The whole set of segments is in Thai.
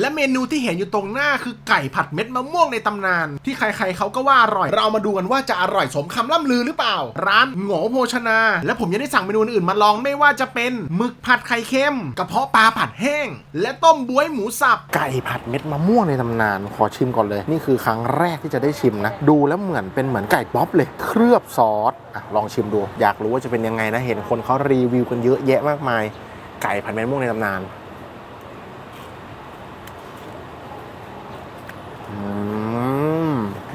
และเมนูที่เห็นอยู่ตรงหน้าคือไก่ผัดเม็ดมะม่วงในตำนาน ที่ใครๆเขาก็ว่าอร่อย เรามาดูกันว่าจะอร่อยสมคำล่ำลือหรือเปล่า ร้านโง่โภชนา และผมยังได้สั่งเมนูอื่นมาลองไม่ว่าจะเป็นหมึกผัดไข่เค็มกระเพาะปลาผัดแห้ง และต้มบวยหมูสับไก่ผัดเม็ดมะม่วงในตำนานขอชิมก่อนเลย นี่คือครั้งแรกที่จะได้ชิมนะ ดูแล้วเหมือนเป็นเหมือนไก่ป๊อปเลย เคลือบซอสอะลองชิมดู อยากรู้ว่าจะเป็นยังไงนะเห็นคนเขารีวิวกันเยอะแยะมากมาย ไก่ผัดเม็ดมะม่วงในตำนานอืม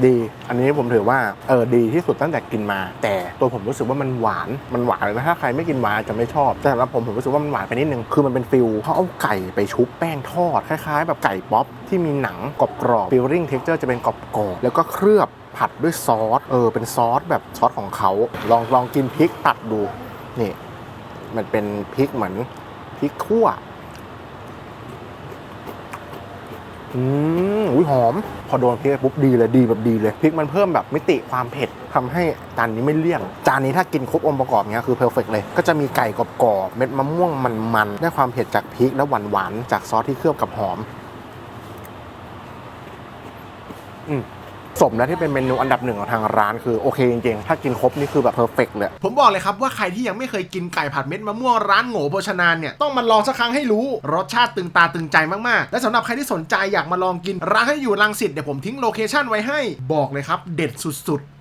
ดี อันนี้ผมถือว่า เออ ดีที่สุดตั้งแต่กินมา แต่ตัวผมรู้สึกว่ามันหวาน มันหวานเลยนะ ถ้าใครไม่กินหวานจจะไม่ชอบ แต่สำหรับผมผมรู้สึกว่ามันหวานไปนิดนึง คือมันเป็นฟิลเขาเอาไก่ไปชุบแป้งทอด คล้ายๆ แบบไก่ป๊อปที่มีหนังกรอบๆฟิลลิ่งเท็กเจอร์จะเป็นกรอบๆ แล้วก็เคลือบผัดด้วยซอส เออ เป็นซอสแบบซอสของเขา ลองลองกินพริกตัดดู นี่ มันเป็นพริกเหมือนพริกคั่ว อืมอุ้ยหอม พอโดนพริกปุ๊บดีเลยดีแบบดีเลยพริกมันเพิ่มแบบมิติความเผ็ดทำให้จานนี้ไม่เลี่ยง จานนี้ถ้ากินครบองค์ประกอบเนี้ยคือเพอร์เฟกเลย ก็จะมีไก่กรอบๆเม็ดมะม่วงมันๆได้ความเผ็ดจากพริกและหวานๆจากซอสที่เคลือบกับหอม อืม สมแล้วที่เป็นเมนูอันดับหนึ่งของทางร้านคือโอเคจริงๆ ถ้ากินครบนี่คือแบบเพอร์เฟกเลย ผมบอกเลยครับว่าใครที่ยังไม่เคยกินไก่ผัดเม็ดมะม่วงร้านโง่โภชนานเนี่ยต้องมาลองสักครั้งให้รู้ รสชาติตึงตาตึงใจมากๆ และสำหรับใครที่สนใจอยากมาลองกินร้านให้อยู่รังสิตเดี๋ยวผมทิ้งโลเคชั่นไว้ให้บอกเลยครับเด็ดสุดๆ